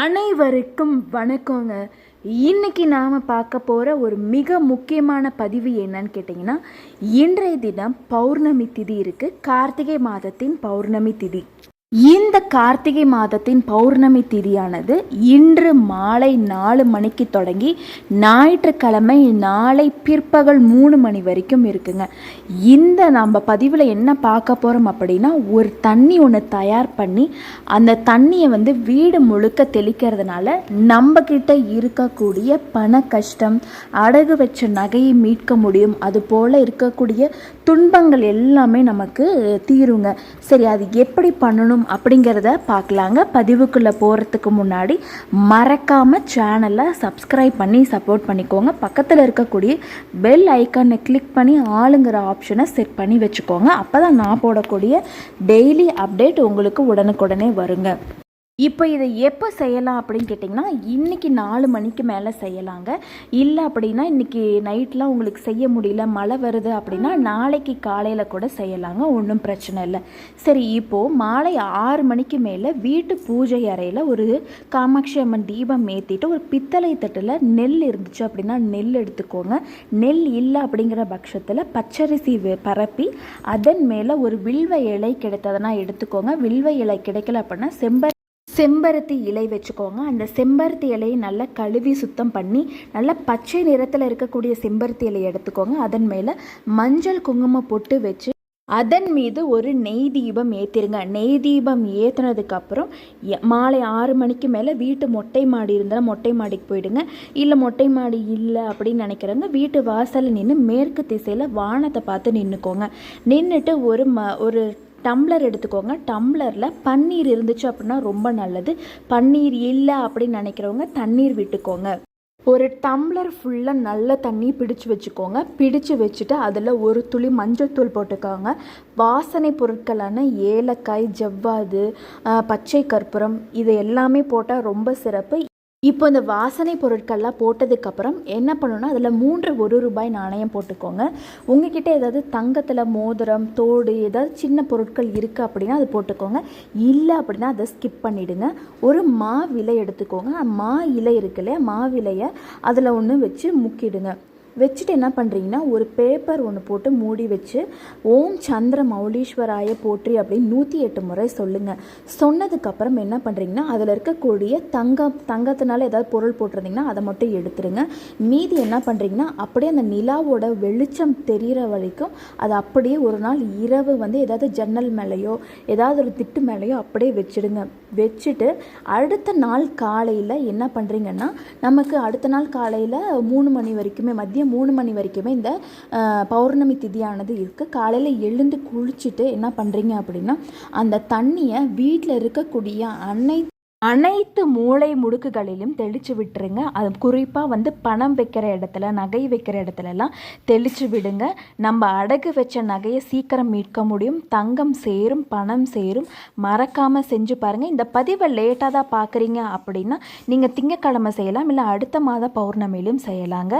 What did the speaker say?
அனைவருக்கும் வணக்கங்க. இன்னைக்கு நாம் பார்க்க போகிற ஒரு மிக முக்கியமான பதிவு என்னன்னு கேட்டிங்கன்னா இன்றைய தினம் பௌர்ணமி திதி இருக்குது கார்த்திகை மாதத்தின் பௌர்ணமி திதி. இந்த கார்த்திகை மாதத்தின் பௌர்ணமி திதியானது இன்று மாலை நாலு மணிக்கு தொடங்கி ஞாயிற்றுக்கிழமை நாளை பிற்பகல் மூணு மணி வரைக்கும் இருக்குங்க. இந்த நம்ம பதிவில் என்ன பார்க்க போகிறோம் அப்படின்னா ஒரு தண்ணி ஒன்று தயார் பண்ணி அந்த தண்ணியை வந்து வீடு முழுக்க தெளிக்கிறதுனால நம்மக்கிட்ட இருக்கக்கூடிய பண கஷ்டம் அடகு வச்ச நகையை மீட்க முடியும் அது போல் இருக்கக்கூடிய துன்பங்கள் எல்லாமே நமக்கு தீருங்க. சரி அது எப்படி பண்ணணும் அப்படிங்கிறத பார்க்கலாங்க. பதிவுக்குள்ளே போகிறதுக்கு முன்னாடி மறக்காமல் சேனலை சப்ஸ்கிரைப் பண்ணி சப்போர்ட் பண்ணிக்கோங்க. பக்கத்தில் இருக்கக்கூடிய பெல் ஐக்கானை கிளிக் பண்ணி ஆளுங்கிற ஆப்ஷனை செட் பண்ணி வச்சுக்கோங்க. அப்போ தான் நான் போடக்கூடிய டெய்லி அப்டேட் உங்களுக்கு உடனுக்குடனே வருங்க. இப்போ இதை எப்போ செய்யலாம் அப்படின்னு கேட்டிங்கன்னா இன்றைக்கி நாலு மணிக்கு மேலே செய்யலாங்க. இல்லை அப்படின்னா இன்றைக்கி நைட்லாம் உங்களுக்கு செய்ய முடியல மழை வருது அப்படின்னா நாளைக்கு காலையில் கூட செய்யலாங்க ஒன்றும் பிரச்சனை இல்லை. சரி இப்போது மாலை ஆறு மணிக்கு மேலே வீட்டு பூஜை அறையில் ஒரு காமாட்சி அம்மன் தீபம் ஏற்றிட்டு ஒரு பித்தளை தட்டில் நெல் இருந்துச்சு அப்படின்னா நெல் எடுத்துக்கோங்க. நெல் இல்லை அப்படிங்கிற பட்சத்தில் பச்சரிசி பரப்பி அதன் மேலே ஒரு வில்வ இலை கிடைத்ததுனா எடுத்துக்கோங்க. வில்வ இலை கிடைக்கல அப்படின்னா செம்ப செம்பருத்தி இலை வச்சுக்கோங்க. அந்த செம்பருத்தி இலையை நல்லா கழுவி சுத்தம் பண்ணி நல்லா பச்சை நிறத்தில் இருக்கக்கூடிய செம்பருத்தி இலையை எடுத்துக்கோங்க. அதன் மேலே மஞ்சள் குங்குமம் பொட்டு வச்சு அதன் மீது ஒரு நெய் தீபம் ஏற்றிருங்க நெய் தீபம் ஏற்றினதுக்கப்புறம் மாலை ஆறு மணிக்கு மேலே வீட்டு மொட்டை மாடி இருந்தால் மொட்டை மாடிக்கு போயிடுங்க. இல்லை மொட்டை மாடி இல்லை அப்படின்னு நினைக்கிறவங்க வீட்டு வாசலில் நின்று மேற்கு திசையில் வானத்தை பார்த்து நின்றுக்கோங்க நின்றுட்டு ஒரு ம ஒரு டம்ளர் எடுத்துக்கோங்க. டம்ளரில் பன்னீர் இருந்துச்சு அப்படின்னா ரொம்ப நல்லது. பன்னீர் இல்லை அப்படின்னு நினைக்கிறவங்க தண்ணீர் விட்டுக்கோங்க. ஒரு டம்ளர் ஃபுல்லாக நல்ல தண்ணி பிடிச்சு வச்சுக்கோங்க. பிடிச்சு வச்சுட்டு அதில் ஒரு துளி மஞ்சள்தூள் போட்டுக்கோங்க. வாசனை பொருட்களான ஏலக்காய் ஜவ்வாது பச்சை கற்பூரம் இது எல்லாமே போட்டால் ரொம்ப சிறப்பு. இப்போ இந்த வாசனை பொருட்கள்லாம் போட்டதுக்கப்புறம் என்ன பண்ணணும்னா அதில் மூன்று ஒரு ரூபாய் நாணயம் போட்டுக்கோங்க. உங்ககிட்ட ஏதாவது தங்கத்தில் மோதிரம் தோடு ஏதாவது சின்ன பொருட்கள் இருக்குது அப்படின்னா அது போட்டுக்கோங்க. இல்லை அப்படின்னா அதை ஸ்கிப் பண்ணிவிடுங்க ஒரு மா விலை எடுத்துக்கோங்க. மா இலை இருக்கு இல்லையா? மா விலையை அதில் ஒன்று வச்சு முக்கிடுங்க. வச்சுட்டு என்ன பண்ணுறீங்கன்னா ஒரு பேப்பர் ஒன்று போட்டு மூடி வச்சு ஓம் சந்திர மௌலீஸ்வராய போற்றி அப்படின்னு நூற்றி எட்டு முறை சொல்லுங்கள் சொன்னதுக்கப்புறம் என்ன பண்ணுறீங்கன்னா அதில் இருக்கக்கூடிய தங்கம் தங்கத்தினால ஏதாவது பொருள் போட்டிருந்தீங்கன்னா அதை மட்டும் எடுத்துருங்க. மீதி என்ன பண்ணுறீங்கன்னா அப்படியே அந்த நிலாவோட வெளிச்சம் தெரிகிற வரைக்கும் அது அப்படியே ஒரு நாள் இரவு வந்து ஏதாவது ஜன்னல் மேலேயோ ஏதாவது ஒரு திட்டு மேலேயோ அப்படியே வச்சிடுங்க. வச்சுட்டு அடுத்த நாள் காலையில் என்ன பண்ணுறீங்கன்னா நமக்கு அடுத்த நாள் காலையில் மூணு மணி வரைக்குமே மதியம் மூணு மணி வரைக்குமே இந்த பௌர்ணமி திதியானது இருக்குது காலையில் எழுந்து குளிச்சுட்டு என்ன பண்ணுறீங்க அப்படின்னா அந்த தண்ணியை வீட்டில் இருக்கக்கூடிய அன்னை அனைத்து மூளை முடுக்குகளிலும் தெளித்து விட்டுருங்க. அது குறிப்பாக வந்து பணம் வைக்கிற இடத்துல நகை வைக்கிற இடத்துலலாம் தெளித்து விடுங்க. நம்ம அடகு வச்ச நகையை சீக்கிரம் மீட்க முடியும். தங்கம் சேரும் பணம் சேரும். மறக்காமல் செஞ்சு பாருங்கள் இந்த பதிவை லேட்டாக தான் பார்க்குறீங்க அப்படின்னா நீங்கள் திங்கக்கிழமை செய்யலாம். இல்லை அடுத்த மாத பௌர்ணமியிலும் செய்யலாங்க.